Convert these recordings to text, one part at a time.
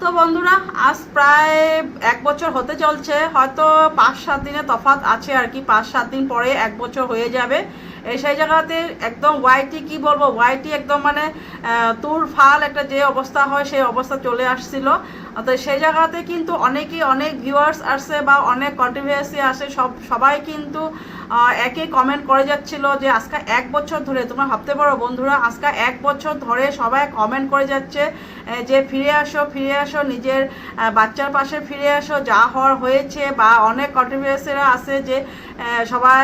তো বন্ধুরা আজ প্রায় এক বছর হতে চলছে। হয়তো পাঁচ সাত দিনের তফাৎ আছে আর কি পাঁচ সাত দিন পরে এক বছর হয়ে যাবে। এই সেই জায়গাতে একদম ওয়াইটি কি বলব? ওয়াইটি একদম মানে আহ, তুর ফাল একটা যে অবস্থা হয় সেই অবস্থা চলে আসছিল। তো সেই জায়গাতে কিন্তু অনেকেই, অনেক ভিউয়ার্স আসছে বা অনেক কন্ট্রোভার্সি আসে, সব, সবাই কিন্তু একই কমেন্ট করে যাচ্ছিল যে আজকে এক বছর ধরে, তোমরা ভাবতে পারো বন্ধুরা, আজকে এক বছর ধরে সবাই কমেন্ট করে যাচ্ছে যে ফিরে আসো ফিরে আসো, নিজের বাচ্চার পাশে ফিরে আসো, যা হওয়ার হয়েছে বা অনেক কন্ট্রোভার্সিরা আছে যে সবাই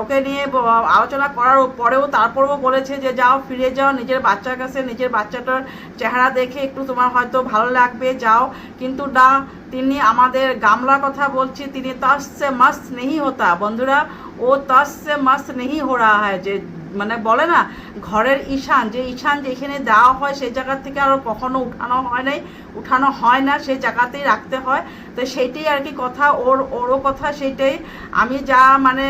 ওকে নিয়ে আলোচনা করার পরেও তারপরেও বলেছে যে যাও, ফিরে যাও, নিজের বাচ্চার কাছে, নিজের বাচ্চাটার চেহারা দেখে একটু তোমার হয়তো ভালো লাগবে যাও, কিন্তু না, তিনি আমাদের গামলার কথা বলছি, তিনি তস সে মস্ত নেই হতা। বন্ধুরা, ও তস সে মস্ত নেই হো রাহা হয়, যে মানে বলে না, ঘরের ঈশান, যে ঈশান যেখানে দেওয়া হয়, সেই জায়গা থেকে আর কখনো উঠানো হয় নাই, উঠানো হয় না, সেই জায়গাতেই রাখতে হয়। তো সেইটাই আর কি কথা, ওর, ওরও কথা সেইটাই। আমি যা মানে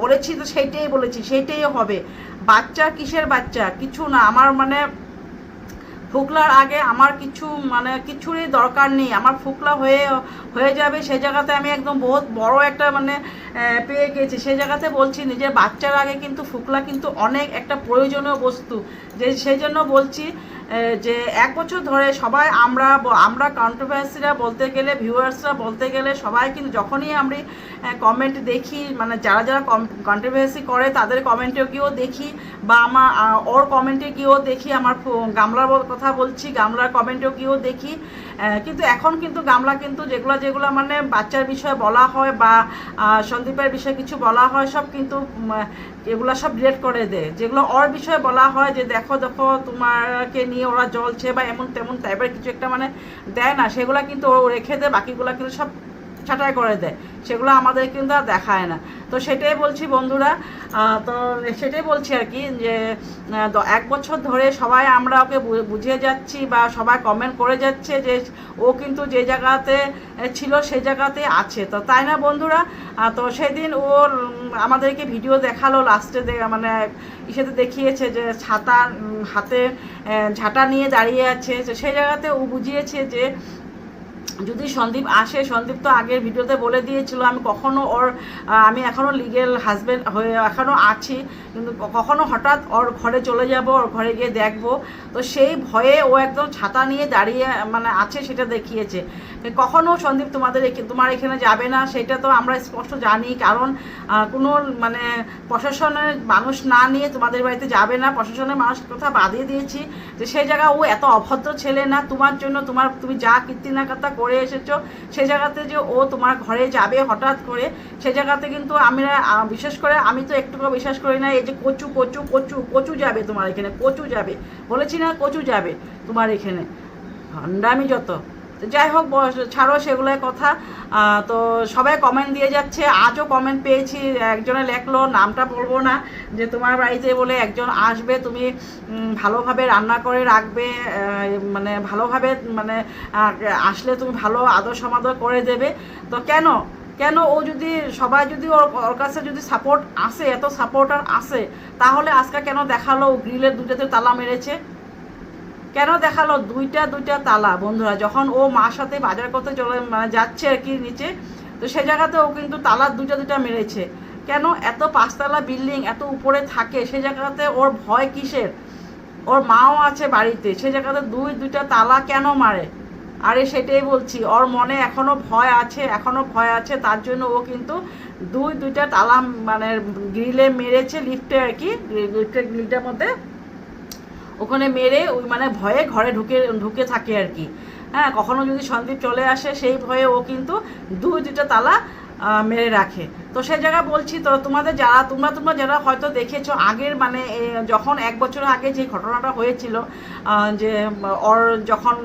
বলেছি তো সেইটাই বলেছি, সেইটাই হবে। বাচ্চা কিসের বাচ্চা? কিছু না, আমার মানে ফুকলার আগে আমার কিছু মানে কিছুরই দরকার নেই। আমার ফুকলা হয়ে হয়ে যাবে সেই জায়গাতে আমি একদম বহুত বড় একটা মানে পেয়ে গেছি। সেই জায়গাতে বলছি নিজের বাচ্চার আগে কিন্তু ফুকলা কিন্তু অনেক একটা প্রয়োজনীয় বস্তু। যে, সেই জন্য বলছি যে, এক বছর ধরে সবাই আমরা আমরা কন্ট্রোভার্সিরা বলতে গেলে ভিউয়ার্সরা বলতে গেলে, সবাই কিন্তু যখনই আমি কমেন্ট দেখি মানে যারা যারা কন্ট্রোভার্সি করে, তাদের কমেন্টে গিয়েও দেখি, বা আমার ওর কমেন্টে গিয়েও দেখি, আমার গামলার কথা বলছি, গামলার কমেন্টেও গিয়েও দেখি কিন্তু এখন কিন্তু গামলা কিন্তু যেগুলো যেগুলো মানে বাচ্চার বিষয়ে বলা হয় বা সন্দীপের বিষয়ে কিছু বলা হয়, সব কিন্তু এগুলো সব ডিলেট করে দেয়। যেগুলো ওর বিষয়ে বলা হয় যে দেখো দেখো, তোমাকে নিয়ে ওরা জ্বলছে বা এমন তেমন টাইপের কিছু একটা মানে দেয় না, সেগুলো কিন্তু ও রেখে দেয়, বাকিগুলো কিন্তু সব ছাঁটাই করে দেয়। সেগুলো আমাদের কিন্তু আর দেখায় না। তো সেটাই বলছি বন্ধুরা তো সেটাই বলছি আর কি যে এক বছর ধরে সবাই আমরা ওকে বুঝিয়ে যাচ্ছি বা সবাই কমেন্ট করে যাচ্ছে যে, ও কিন্তু যে জায়গাতে ছিল সেই জায়গাতে আছে। তো তাই না বন্ধুরা? তো সেদিন ওর আমাদেরকে ভিডিও দেখাল লাস্টে মানে ইসেতে দেখিয়েছে যে ছাতা হাতে ঝাঁটা নিয়ে দাঁড়িয়ে আছে। সেই জায়গাতে ও বুঝিয়েছে যে যদি সন্দীপ আসে, সন্দীপ তো আগের ভিডিওতে বলে দিয়েছিল, আমি কখনো ওর আমি এখনও লিগেল হাজবেন্ড হয়ে এখনও আছি, কিন্তু কখনো হঠাৎ ওর ঘরে চলে যাব, ওর ঘরে গিয়ে দেখব। তো সেই ভয়ে ও একদম ছাতা নিয়ে দাঁড়িয়ে মানে আছে সেটা দেখিয়েছে। কখনো সন্দীপ তোমাদের তোমার এখানে যাবে না, সেটা তো আমরা স্পষ্ট জানি, কারণ কোনো মানে প্রশাসনের মানুষ না নিয়ে তোমাদের বাড়িতে যাবে না। প্রশাসনের মানুষ কথা বাদিয়ে দিয়েছি যে সেই জায়গা ও এত অভদ্র ছেলে না, তোমার জন্য তোমার, তুমি যা কীর্তিনাকাতা করে এসেছ, সে জায়গাতে যে ও তোমার ঘরে যাবে হঠাৎ করে, সে জায়গাতে কিন্তু আমরা বিশেষ করে আমি তো একটুকু বিশ্বাস করি না, এই যে কচু কচু কচু কচু যাবে তোমার এখানে, কচু যাবে। বলেছি না কচু যাবে তোমার এখানে। ভণ্ডামি যত। যাই হোক ছাড়ো সেগুলোর কথা। তো সবাই কমেন্ট দিয়ে যাচ্ছে। আজও কমেন্ট পেয়েছি, একজনে লেখলো, নামটা বলব না, যে তোমার বাড়িতে বলে একজন আসবে, তুমি ভালোভাবে রান্না করে রাখবে মানে ভালোভাবে মানে আসলে তুমি ভালো আদর সমাদর করে দেবে। তো কেন? কেন ও যদি, সবাই যদি ওর ওর কাছে যদি সাপোর্ট আসে, এত সাপোর্টার আসে, তাহলে আজকে কেন দেখাল গ্রিলের দুটাতে তালা মেরেছে? কেন দেখাল? দুইটা দুইটা তালা, বন্ধুরা। যখন ও মার সাথে বাজার করতে চলে মানে যাচ্ছে আর কি নিচে, তো সেই জায়গাতে ও কিন্তু তালা দুইটা দুইটা মেরেছে। কেন এত পাঁচতলা বিল্ডিং এত উপরে থাকে সেই জায়গাতে ওর ভয় কিসের? ওর মাও আছে বাড়িতে সেই জায়গাতে দুই, দুইটা তালা কেন মারে? আরে সেটাই বলছি, ওর মনে এখনও ভয় আছে, এখনও ভয় আছে, তার জন্য ও কিন্তু দুই, দুইটা তালা মানে গ্রিলে মেরেছে লিফটে আর কি, লিফটের গ্রিলটার মধ্যে। ওখানে মেরে ওই মানে ভয়ে ঘরে ঢুকে ঢুকে থাকে আর কি। হ্যাঁ কখনো যদি সন্দীপ চলে আসে, সেই ভয়ে ও কিন্তু দুই দুটা তালা মেরে রাখে। তো সেই জায়গায় বলছি, তো তোমাদের যারা, তোমরা তোমরা যারা হয়তো দেখেছ আগের মানে যখন এক বছর আগে যে ঘটনাটা হয়েছিল যে, ওর যখন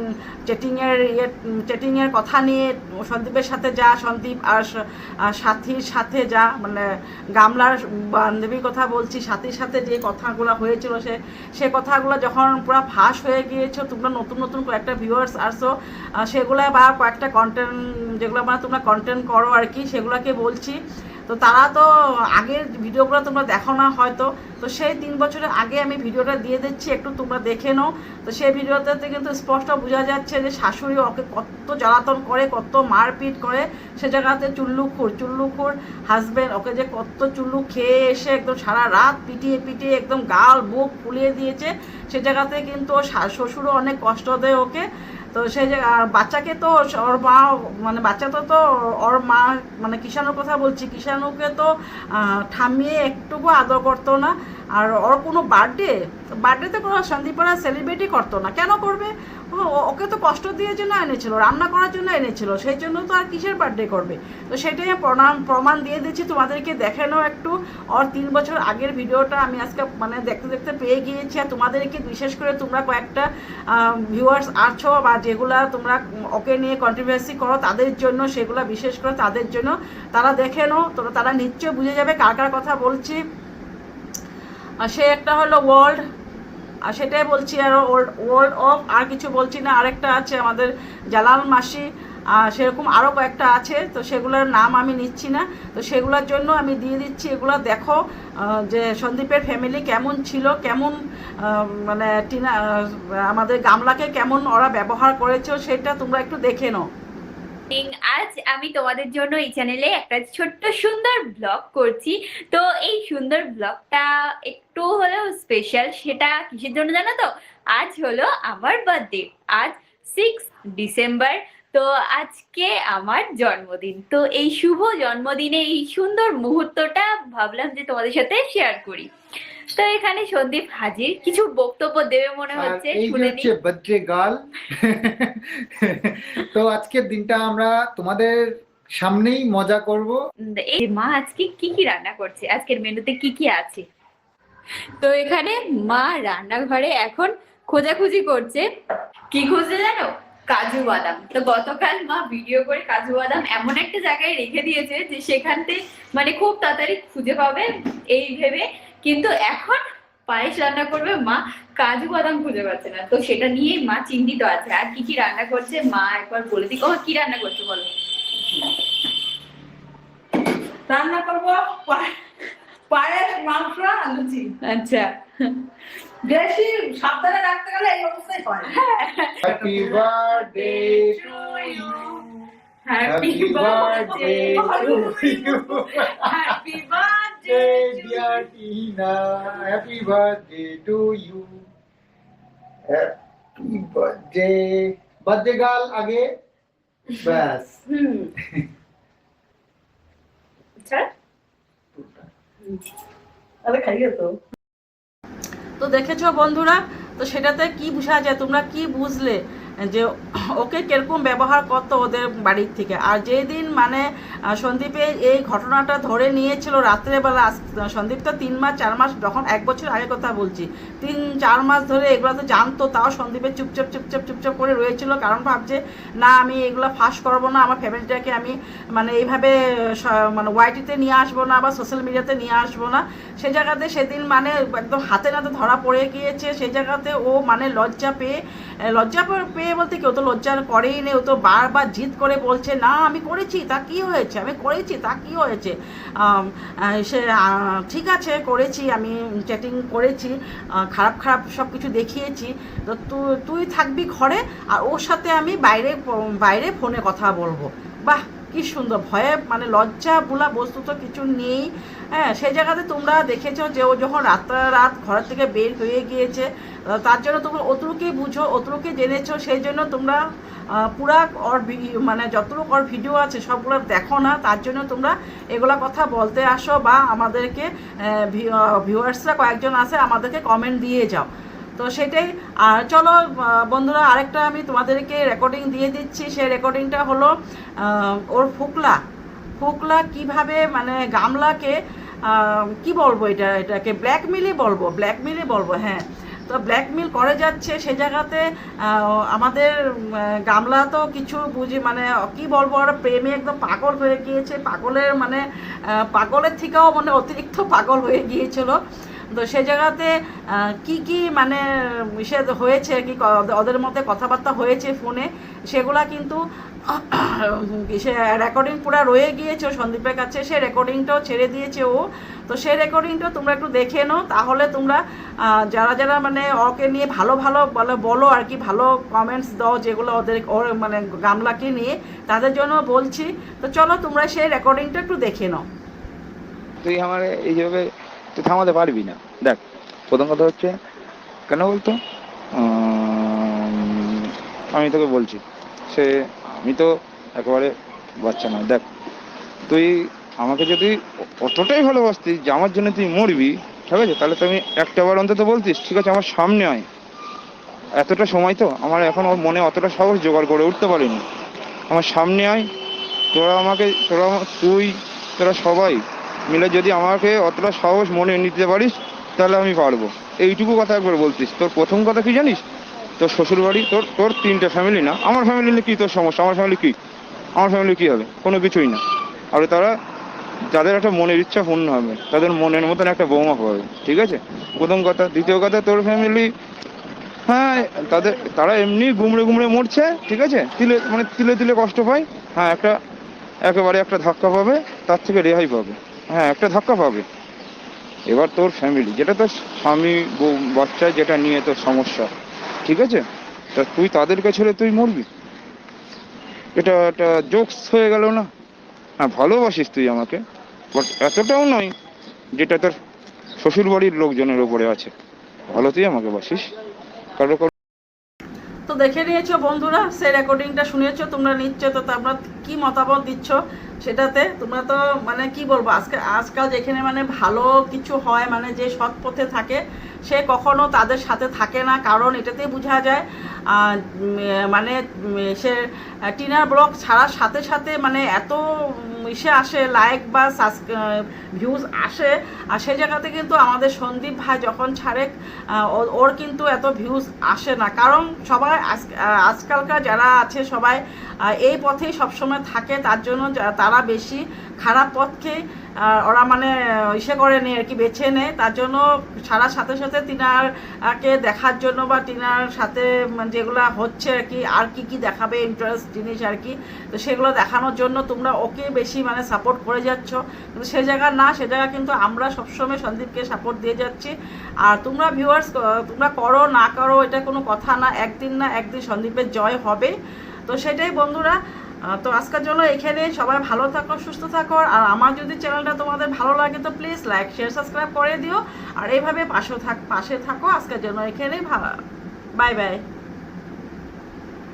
চেটিংয়ের ইয়ে চেটিংয়ের কথা নিয়ে সন্দীপের সাথে যা, সন্দীপ আর সাথীর সাথে যা মানে গামলার বান্ধবীর কথা বলছি, সাথীর সাথে যে কথাগুলো হয়েছিল, সে সে কথাগুলো যখন পুরো ফাঁস হয়ে গিয়েছো, তোমরা নতুন নতুন কয়েকটা ভিউয়ার্স আসছো সেগুলো বা কয়েকটা কন্টেন্ট যেগুলো মানে তোমরা কন্টেন্ট করো আর কি, সেগুলোকে বলছি তো তারা তো আগের ভিডিওগুলো তোমরা দেখো না হয়তো। তো সেই তিন বছরের আগে আমি ভিডিওটা দিয়ে দিচ্ছি, একটু তোমরা দেখে নাও। তো সেই ভিডিওতে কিন্তু স্পষ্ট বোঝা যাচ্ছে যে শাশুড়ি ওকে কত জ্বালাতন করে, কত মারপিট করে। সে জায়গাতে চুল্লুখুর চুল্লুখুর হাজব্যান্ড ওকে যে কত চুল্লু খেয়ে এসে একদম সারা রাত পিটিয়ে পিটিয়ে একদম গাল, বুক ফুলিয়ে দিয়েছে। সে জায়গাতে কিন্তু শা- শ্বশুরও অনেক কষ্ট দেয় ওকে। তো সেই যে বাচ্চাকে তো ওর মা মানে বাচ্চা তো তো ওর মা মানে কিষাণুর কথা বলছি, কিষাণুকে তো থামিয়ে একটুকু আদর করতো না। আর ওর কোনো বার্থডে বার্থডেতে কোনো সন্দীপরা সেলিব্রেটই করতো না। কেন করবে? ওকে তো কষ্ট দিয়ে জন্য এনেছিল, রান্না করার জন্য এনেছিল, সেই জন্য তো আর কিসের বার্থডে করবে? তো সেটাই আমি প্রমাণ দিয়ে দিচ্ছি তোমাদেরকে, দেখে নাও একটু। ওর তিন বছর আগের ভিডিওটা আমি আজকে মানে দেখতে দেখতে পেয়ে গিয়েছি, আর তোমাদেরকে বিশেষ করে তোমরা কয়েকটা ভিউয়ার্স আছো বা যেগুলা তোমরা ওকে নিয়ে কন্ট্রোভার্সি করো, তাদের জন্য সেগুলো বিশেষ করে তাদের জন্য। তারা দেখে নাও তো তারা নিশ্চয়ই বুঝে যাবে কার কার কথা বলছি। আর সে একটা হলো ওয়ার্ল্ড আর সেটাই বলছি আর ওয়ার্ল্ড অফ আর কিছু বলছি না। আরেকটা আছে আমাদের জালাল মাসি সেরকম আরও কয়েকটা আছে, তো সেগুলোর নাম আমি নিচ্ছি না। তো সেগুলোর জন্য আমি দিয়ে দিচ্ছি, এগুলো দেখো যে সন্দীপের ফ্যামিলি কেমন ছিল, কেমন মানে টিনা আমাদের গামলাকে কেমন ওরা ব্যবহার করেছে, সেটা তোমরা একটু দেখে নাও। মর্নিং। আজ আমি তোমাদের জন্য এই চ্যানেলে একটা ছোট্ট সুন্দর ব্লগ করছি। তো এই সুন্দর ব্লগটা একটু হলেও স্পেশাল সেটা কিসের জন্য জানো তো? আজ হলো আমার বার্থডে আজ সিক্স ডিসেম্বর তো আজকে আমার জন্মদিন। তো এই শুভ জন্মদিনে এই সুন্দর মুহূর্তটা ভাবলাম যে তোমাদের সাথে শেয়ার করি। তো এখানে সন্দীপ হাজির। কিছু বক্তব্য দেবে মনে হচ্ছে এই যে শুনে হচ্ছে নিই বার্থডে গার্ল তো আজকের দিনটা আমরা তোমাদের সামনেই মজা করব। এই মা আজকে কি কি রান্না করছে? আজকের মেনুতে কি কি আছে? তো এখানে মা রান্নাঘরে এখন খোঁজাখুঁজি করছে। কি খুঁজছে জানো? কাজু বাদাম। তো গতকাল মা ভিডিও করে কাজু বাদাম এমন একটা জায়গায় রেখে দিয়েছে যে সেখানতে মানে খুব তাড়াতাড়ি খুঁজে পাবে এই ভেবে। কিন্তু এখন পায়েস রান্না করবে মা, কাজু বাদাম খুঁজে পাচ্ছে না। তো সেটা নিয়েই মা চিন্তিত আছে। আর কি কি রান্না করছে? মা একবার বলে দিক। ও কি রান্না করছে বলো? রান্না করব পায়ের মাংস আর লুচি। আচ্ছা। বেশি সাবধানে রাখতে গেলে এই অবস্থায় হয়। Happy birthday to you happy birthday to you happy birthday dear Tina happy birthday to you happy birthday birthday girl আগে ব্যাস হুম আচ্ছা আরে খাইয়ে তো। তো দেখেছ বন্ধুরা তো সেটাতে কি বুঝা যায় তোমরা কি বুঝলে? যে ওকে কীরকম ব্যবহার করতো ওদের বাড়ির থেকে। আর যেদিন মানে সন্দীপে এই ঘটনাটা ধরে নিয়েছিল রাত্রেবেলা সন্দীপ তো তিন মাস, চার মাস, যখন এক বছর আগে কথা বলছি, তিন, চার মাস ধরে এগুলো তো জানতো, তাও সন্দীপের চুপচাপ চুপচাপ চুপচাপ করে রয়েছিল, কারণ ভাবছে, না, আমি এগুলো ফাঁস করব না, আমার ফ্যামিলিটাকে আমি মানে এইভাবে মানে ওয়াইটিতে নিয়ে আসব না বা সোশ্যাল মিডিয়াতে নিয়ে আসব না। সে জায়গাতে সেদিন মানে একদম হাতে নাতে ধরা পড়ে গিয়েছে সেই জায়গাতে ও মানে লজ্জা পেয়ে লজ্জা পে- পেয়ে বলতে কি? ও তো লজ্জার করেই নেই। ও তো বারবার জিদ করে বলছে, না, আমি করেছি, তা কি হয়েছে? আমি করেছি, তা কি হয়েছে? সে ঠিক আছে, করেছি, আমি চ্যাটিং করেছি খারাপ খারাপ সব কিছু দেখিয়েছি তো, তুই থাকবি ঘরে, আর ওর সাথে আমি বাইরে বাইরে ফোনে কথা বলব। বাহ! কি সুন্দর, ভয়ে মানে লজ্জা বলা বস্তু তো কিছু নেই। হ্যাঁ সেই জায়গাতে তোমরা দেখেছ যে ও যখন রাত্রা রাত ঘর থেকে বের হয়ে গিয়েছে তার জন্য তোমরা অতটুকুই বুঝো অতটুকুই জেনেছো, সেই জন্য তোমরা পুরা ওর মানে যতটুকু ওর ভিডিও আছে সবগুলো দেখো না, তার জন্য তোমরা এগুলা কথা বলতে আসো বা আমাদেরকে ভিউয়ার্সরা কয়েকজন আছে, আমাদেরকে কমেন্ট দিয়ে যাও। তো সেটাই, আর চলো বন্ধুরা, আরেকটা আমি তোমাদেরকে রেকর্ডিং দিয়ে দিচ্ছি। সেই রেকর্ডিংটা হলো ওর ফুকলা। ফুকলা কীভাবে মানে গামলাকে কি বলব এটা, এটাকে ব্ল্যাকমেলই বলব ব্ল্যাকমেলই বলব হ্যাঁ। তো ব্ল্যাকমেল করে যাচ্ছে, সে জায়গাতে আমাদের গামলা তো কিছু বুঝি মানে কি বলব, ওরা প্রেমে একদম পাগল হয়ে গিয়েছে, পাগলের মানে পাগলের থেকেও মানে অতিরিক্ত পাগল হয়ে গিয়েছিল। তো সে জায়গাতে কি কি মানে সে হয়েছে, কি ওদের মধ্যে কথাবার্তা হয়েছে ফোনে, সেগুলা কিন্তু সে রেকর্ডিং পুরো রয়ে গিয়েছে সন্দীপের কাছে, সে রেকর্ডিংটাও ছেড়ে দিয়েছে ও। তো সেই রেকর্ডিংটা তোমরা একটু দেখে নাও, তাহলে তোমরা যারা যারা মানে ওকে নিয়ে ভালো ভালো বলে, বলো আর কি, ভালো কমেন্টস দাও যেগুলো ওদের, ওর মানে গামলাকে নিয়ে, তাদের জন্য বলছি। তো চলো তোমরা সেই রেকর্ডিংটা একটু দেখে নাও। তুই আমার এইভাবে তুই থামাতে পারবি না। দেখ, প্রথম কথা হচ্ছে, কেন বলতো? আমি তোকে বলছি, সে, আমি তো একেবারে বাচ্চা নয়। দেখ, তুই আমাকে যদি অতটাই ভালোবাসতিস যে আমার জন্য তুই মরবি, ঠিক আছে? তাহলে তো আমি একটা বার অন্তত বলতিস, ঠিক আছে, আমার সামনে আয়। এতটা সময় তো, আমার এখন ওর মনে অতটা সাহস জোগাড় করে উঠতে পারিনি। আমার সামনে আয়, তোরা আমাকে, তোরা, তুই, তোরা সবাই মিলে যদি আমাকে অতটা সাহস মনে নিতে পারিস, তাহলে আমি পারব। এইটুকু কথা একবার বলতিস তোর প্রথম কথা কি জানিস? তোর শ্বশুর বাড়ি তোর তোর তিনটে ফ্যামিলি না। আমার ফ্যামিলি কী তোর সমস্যা? আমার ফ্যামিলি কী? আমার ফ্যামিলি কী হবে? কোনো কিছুই না। আর তারা, যাদের একটা মনের ইচ্ছা পূর্ণ হবে, তাদের মনের মতন একটা বৌমা পাবে ঠিক আছে? প্রথম কথা। দ্বিতীয় কথা, তোর ফ্যামিলি হ্যাঁ তাদের, তারা এমনি গুমড়ে গুমড়ে মরছে, ঠিক আছে? তিলে মানে তিলে তিলে কষ্ট পায়। হ্যাঁ একটা, একেবারে একটা ধাক্কা পাবে, তার থেকে রেহাই পাবে। হ্যাঁ একটা ধাক্কা পাবে। এবার তোর ফ্যামিলি যেটা তোর স্বামী, বউ, বাচ্চা, যেটা নিয়ে তোর সমস্যা, ঠিক আছে? তা তুই তাদেরকে ছেড়ে তুই মরবি। এটা একটা জোকস হয়ে গেল না? হ্যাঁ ভালোবাসিস তুই আমাকে বাট এতটাও নয় যেটা তোর শ্বশুর বাড়ির লোকজনের ওপরে আছে। ভালো তুই আমাকে বাসিস। কারও তো দেখে নিয়েছো বন্ধুরা, সেই রেকর্ডিংটা শুনেছো, তোমরা নিচ্ছ, তো তোমরা কি মতামত দিচ্ছ সেটাতে? তোমরা তো মানে কি বলব, আজকে, আজকাল যেখানে মানে ভালো কিছু হয় মানে যে সৎ পথে থাকে, সে কখনো তাদের সাথে থাকে না, কারণ এটাতেই বোঝা যায় মানে সে টিনার ব্লক ছাড়ার সাথে সাথে মানে এত ইসে আসে লাইক বা ভিউজ আসে। আর সেই জায়গাতে কিন্তু আমাদের সন্দীপ ভাই যখন ছাড়ে ওর কিন্তু এত ভিউজ আসে না। কারণ সবাই আজ- আজকালকার যারা আছে সবাই এই পথেই সবসময় থাকে। তার জন্য তারা বেশি খারাপ পথকে ওরা মানে ইসে করে নেয় আর কি বেছে নেয় তার জন্য ছাড়ার সাথে সাথে তিনার কে দেখার জন্য বা তিনার সাথে মানে যেগুলো হচ্ছে আর কি আর কি কি দেখাবে ইন্টারেস্ট জিনিস আর কি, তো সেগুলো দেখানোর জন্য তোমরা ওকে বেশি মানে সাপোর্ট করে যাচ্ছ। কিন্তু সে জায়গা না, সে জায়গা কিন্তু আমরা সবসময় সন্দীপকে সাপোর্ট দিয়ে যাচ্ছি। আর তোমরা ভিউয়ার্স তোমরা করো, না করো, এটা কোনো কথা না। একদিন না একদিন সন্দীপের জয় হবে। তো সেটাই বন্ধুরা তো আজকের জন্য এখানে সবাই ভালো থাকো, সুস্থ থাকো, আর আমার যদি চ্যানেলটা তোমাদের ভালো লাগে তো প্লিজ লাইক শেয়ার সাবস্ক্রাইব করে দিও। আর এইভাবে পাশে থাক, পাশে থাকো। আজকের জন্য এখানেই বাই বাই